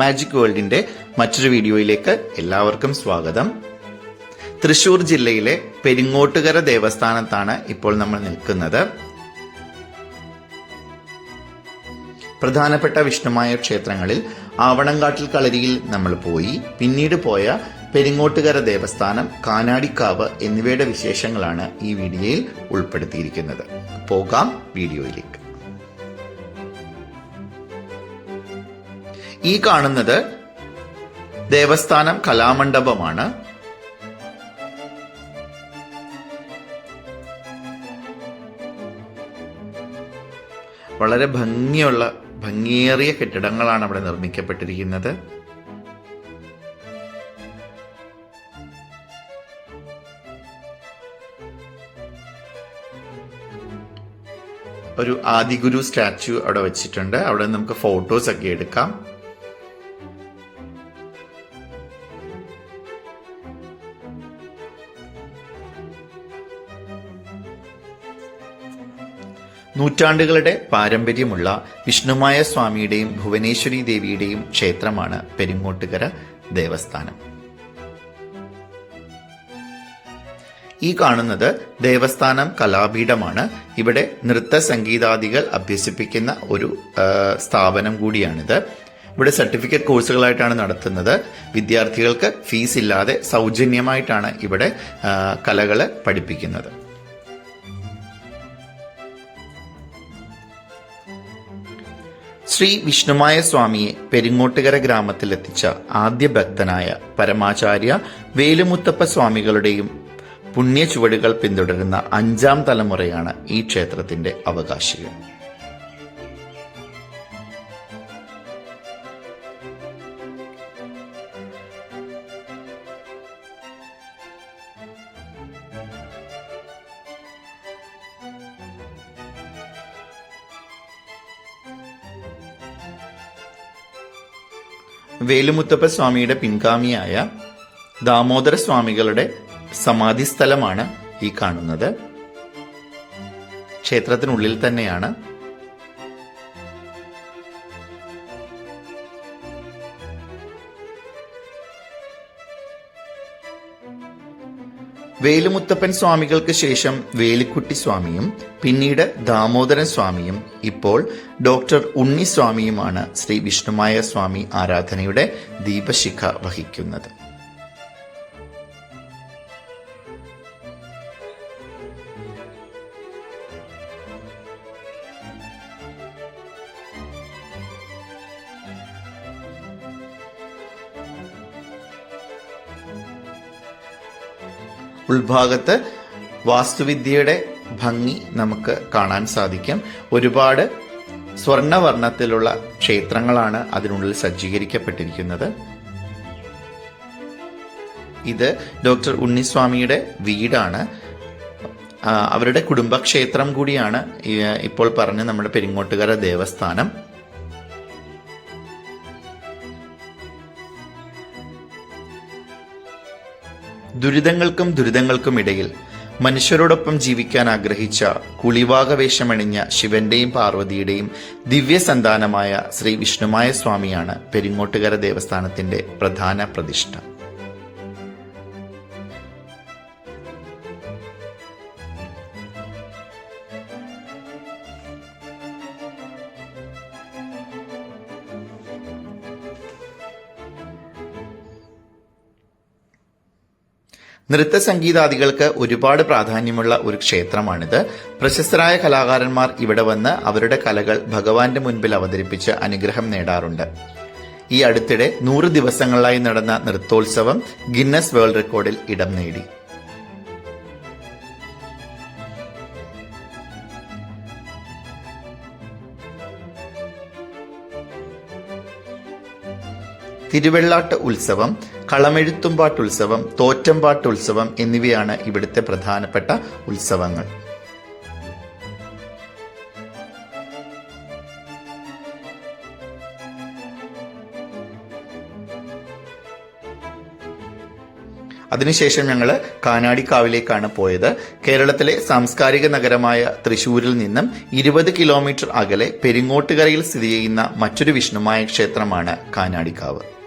Magic വേൾഡിന്റെ മറ്റൊരു വീഡിയോയിലേക്ക് എല്ലാവർക്കും സ്വാഗതം. തൃശൂർ ജില്ലയിലെ പെരിങ്ങോട്ടുകര ദേവസ്ഥാനത്താണ് ഇപ്പോൾ നമ്മൾ നിൽക്കുന്നത്. പ്രധാനപ്പെട്ട വിഷ്ണുമായ ക്ഷേത്രങ്ങളിൽ ആവണങ്കാട്ടിൽ കളരിയിൽ നമ്മൾ പോയി. പിന്നീട് പോയ പെരിങ്ങോട്ടുകര ദേവസ്ഥാനം കാനാടിക്കാവ് എന്നിവയുടെ വിശേഷങ്ങളാണ് ഈ വീഡിയോയിൽ ഉൾപ്പെടുത്തിയിരിക്കുന്നത്. പോകാം വീഡിയോയിലേക്ക്. ഈ കാണുന്നത് ദേവസ്ഥാനം കലാമണ്ഡപമാണ്. വളരെ ഭംഗിയുള്ള ഭംഗിയേറിയ കെട്ടിടങ്ങളാണ് അവിടെ നിർമ്മിക്കപ്പെട്ടിരിക്കുന്നത്. ഒരു ആദിഗുരു സ്റ്റാച്യു അവിടെ വെച്ചിട്ടുണ്ട്. അവിടെ നമുക്ക് ഫോട്ടോസ് ഒക്കെ എടുക്കാം. നൂറ്റാണ്ടുകളുടെ പാരമ്പര്യമുള്ള വിഷ്ണുമായ സ്വാമിയുടെയും ഭുവനേശ്വരി ദേവിയുടെയും ക്ഷേത്രമാണ് പെരിങ്ങോട്ടുകര ദേവസ്ഥാനം. ഈ കാണുന്നത് ദേവസ്ഥാനം കലാപീഠമാണ്. ഇവിടെ നൃത്ത സംഗീതാദികൾ അഭ്യസിപ്പിക്കുന്ന ഒരു സ്ഥാപനം കൂടിയാണിത്. ഇവിടെ സർട്ടിഫിക്കറ്റ് കോഴ്സുകളായിട്ടാണ് നടത്തുന്നത്. വിദ്യാർത്ഥികൾക്ക് ഫീസ് ഇല്ലാതെ സൗജന്യമായിട്ടാണ് ഇവിടെ കലകൾ പഠിപ്പിക്കുന്നത്. ശ്രീ വിഷ്ണുമായ സ്വാമിയെ പെരിങ്ങോട്ടുകര ഗ്രാമത്തിലെത്തിച്ച ആദ്യ ഭക്തനായ പരമാചാര്യ വേലുമുത്തപ്പ സ്വാമികളുടെയും പുണ്യ ചുവടുകൾ പിന്തുടരുന്ന അഞ്ചാം തലമുറയാണ് ഈ ക്ഷേത്രത്തിന്റെ അവകാശികൾ. വേലുമുത്തപ്പ സ്വാമിയുടെ പിൻഗാമിയായ ദാമോദര സ്വാമികളുടെ സമാധി സ്ഥലമാണ് ഈ കാണുന്നത്. ക്ഷേത്രത്തിനുള്ളിൽ തന്നെയാണ് വേലുമുത്തപ്പൻ സ്വാമികൾക്ക് ശേഷം വേലിക്കുട്ടി സ്വാമിയും പിന്നീട് ദാമോദരൻ സ്വാമിയും ഇപ്പോൾ ഡോക്ടർ ഉണ്ണിസ്വാമിയുമാണ് ശ്രീ വിഷ്ണുമായ സ്വാമി ആരാധനയുടെ ദീപശിഖ വഹിക്കുന്നത്. ഉൾഭാഗത്ത് വാസ്തുവിദ്യയുടെ ഭംഗി നമുക്ക് കാണാൻ സാധിക്കും. ഒരുപാട് സ്വർണവർണത്തിലുള്ള ക്ഷേത്രങ്ങളാണ് അതിനുള്ളിൽ സജ്ജീകരിക്കപ്പെട്ടിരിക്കുന്നത്. ഇത് ഡോക്ടർ ഉണ്ണിസ്വാമിയുടെ വീടാണ്. അവരുടെ കുടുംബക്ഷേത്രം കൂടിയാണ് ഇപ്പോൾ പറഞ്ഞ നമ്മുടെ പെരിങ്ങോട്ടുകര ദേവസ്ഥാനം. ദുരിതങ്ങൾക്കും ദുരിതങ്ങൾക്കും ഇടയിൽ മനുഷ്യരോടൊപ്പം ജീവിക്കാൻ ആഗ്രഹിച്ച കുളിവാകവേഷമണിഞ്ഞ ശിവന്റെയും പാർവതിയുടെയും ദിവ്യസന്താനമായ ശ്രീ വിഷ്ണുമായ സ്വാമിയാണ് പെരിങ്ങോട്ടുകര ദേവസ്ഥാനത്തിന്റെ പ്രധാന പ്രതിഷ്ഠ. നൃത്ത സംഗീതാദികൾക്ക് ഒരുപാട് പ്രാധാന്യമുള്ള ഒരു ക്ഷേത്രമാണിത്. പ്രശസ്തരായ കലാകാരന്മാർ ഇവിടെ വന്ന് അവരുടെ കലകൾ ഭഗവാന്റെ മുൻപിൽ അവതരിപ്പിച്ച് അനുഗ്രഹം നേടാറുണ്ട്. ഈ അടുത്തിടെ നൂറ് ദിവസങ്ങളായി നടന്ന നൃത്തോത്സവം ഗിന്നസ് വേൾഡ് റെക്കോർഡിൽ ഇടം നേടി. തിരുവെള്ളാട്ട് ഉത്സവം കളമെഴുത്തുംപാട്ട് ഉത്സവം തോറ്റംപാട്ട് ഉത്സവം എന്നിവയാണ് ഇവിടുത്തെ പ്രധാനപ്പെട്ട ഉത്സവങ്ങൾ. അതിനുശേഷം ഞങ്ങൾ കാനാടിക്കാവിലേക്കാണ് പോയത്. കേരളത്തിലെ സാംസ്കാരിക നഗരമായ തൃശൂരിൽ നിന്നും ഇരുപത് കിലോമീറ്റർ അകലെ പെരിങ്ങോട്ടുകരയിൽ സ്ഥിതി ചെയ്യുന്ന മറ്റൊരു വിഷ്ണുമായ ക്ഷേത്രമാണ് കാനാടിക്കാവ്.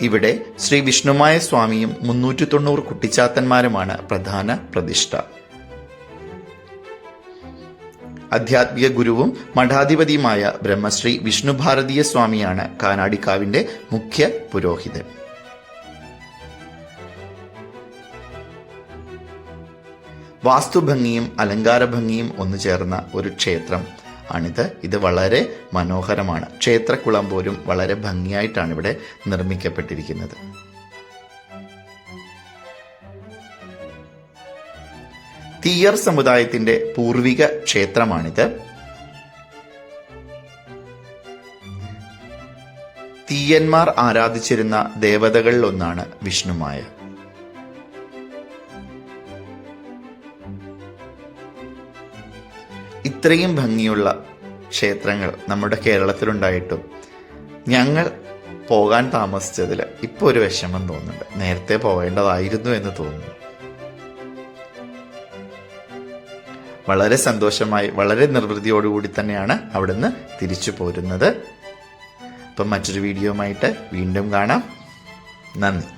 ഇവിടെ ശ്രീ വിഷ്ണുമായ സ്വാമിയും മുന്നൂറ്റി തൊണ്ണൂറ് കുട്ടിച്ചാത്തന്മാരുമാണ് പ്രധാന പ്രതിഷ്ഠ. ആധ്യാത്മിക ഗുരുവും മഠാധിപതിയുമായ ബ്രഹ്മശ്രീ വിഷ്ണുഭാരതീയ സ്വാമിയാണ് കാനാടിക്കാവിന്റെ മുഖ്യ പുരോഹിതൻ. വാസ്തുഭംഗിയും അലങ്കാരഭംഗിയും ഒന്നു ചേർന്ന ഒരു ക്ഷേത്രം. ആണിത്. ഇത് വളരെ മനോഹരമാണ്. ക്ഷേത്രക്കുളം പോലും വളരെ ഭംഗിയായിട്ടാണ് ഇവിടെ നിർമ്മിക്കപ്പെട്ടിരിക്കുന്നത്. തീയർ സമുദായത്തിന്റെ പൂർവിക ക്ഷേത്രമാണിത്. തീയന്മാർ ആരാധിച്ചിരുന്ന ദേവതകളിൽ ഒന്നാണ് വിഷ്ണുമായ. ഇത്രയും ഭംഗിയുള്ള ക്ഷേത്രങ്ങൾ നമ്മുടെ കേരളത്തിലുണ്ടായിട്ടും ഞങ്ങൾ പോകാൻ താമസിച്ചതിൽ ഇപ്പോൾ ഒരു വിഷമം തോന്നുന്നുണ്ട്. നേരത്തെ പോകേണ്ടതായിരുന്നു എന്ന് തോന്നുന്നു. വളരെ സന്തോഷമായി വളരെ നിർവൃതിയോടുകൂടി തന്നെയാണ് അവിടുന്ന് തിരിച്ചു പോരുന്നത്. അപ്പം മറ്റൊരു വീഡിയോയുമായിട്ട് വീണ്ടും കാണാം. നന്ദി.